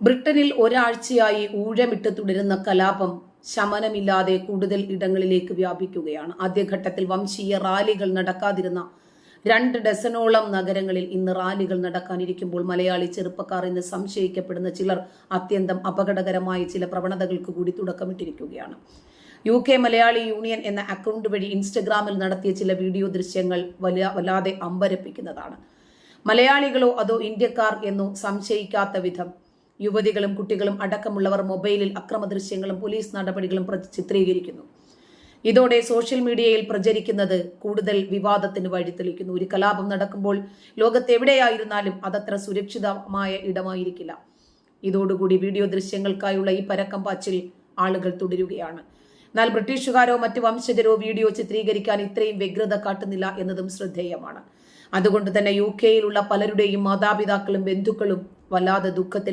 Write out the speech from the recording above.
ബ്രിട്ടനിൽ ഒരാഴ്ചയായി ഊഴമിട്ട് തുടരുന്ന കലാപം ശമനമില്ലാതെ കൂടുതൽ ഇടങ്ങളിലേക്ക് വ്യാപിക്കുകയാണ്. ആദ്യഘട്ടത്തിൽ വംശീയ റാലികൾ നടക്കാതിരുന്ന രണ്ട് ഡസനോളം നഗരങ്ങളിൽ ഇന്ന് റാലികൾ നടക്കാനിരിക്കുമ്പോൾ മലയാളി ചെറുപ്പക്കാർ എന്ന് സംശയിക്കപ്പെടുന്ന ചിലർ അത്യന്തം അപകടകരമായ ചില പ്രവണതകൾക്ക് കൂടി തുടക്കമിട്ടിരിക്കുകയാണ്. യു കെ മലയാളി യൂണിയൻ എന്ന അക്കൗണ്ട് വഴി ഇൻസ്റ്റഗ്രാമിൽ നടത്തിയ ചില വീഡിയോ ദൃശ്യങ്ങൾ വലിയ വല്ലാതെ അമ്പരപ്പിക്കുന്നതാണ്. മലയാളികളോ അതോ ഇന്ത്യക്കാർ എന്നോ സംശയിക്കാത്ത വിധം യുവതികളും കുട്ടികളും അടക്കമുള്ളവർ മൊബൈലിൽ അക്രമ ദൃശ്യങ്ങളും പോലീസ് നടപടികളും ചിത്രീകരിക്കുന്നു. ഇതോടെ സോഷ്യൽ മീഡിയയിൽ പ്രചരിക്കുന്നത് കൂടുതൽ വിവാദത്തിന് വഴിതെളിക്കുന്നു ഒരു കലാപം നടക്കുമ്പോൾ ലോകത്തെവിടെയായിരുന്നാലും അതത്ര സുരക്ഷിതമായ ഇടമായിരിക്കില്ല. ഇതോടുകൂടി വീഡിയോ ദൃശ്യങ്ങൾക്കായുള്ള ഈ പരക്കം പാച്ചിൽ ആളുകൾ തുടരുകയാണ്. എന്നാൽ ബ്രിട്ടീഷുകാരോ മറ്റു വംശജരോ വീഡിയോ ചിത്രീകരിക്കാൻ ഇത്രയും വ്യഗ്രത കാട്ടുന്നില്ല എന്നതും ശ്രദ്ധേയമാണ്. അതുകൊണ്ട് തന്നെ യു കെയിലുള്ള പലരുടെയും മാതാപിതാക്കളും ബന്ധുക്കളും വല്ലാതെ ദുഃഖത്തിൽ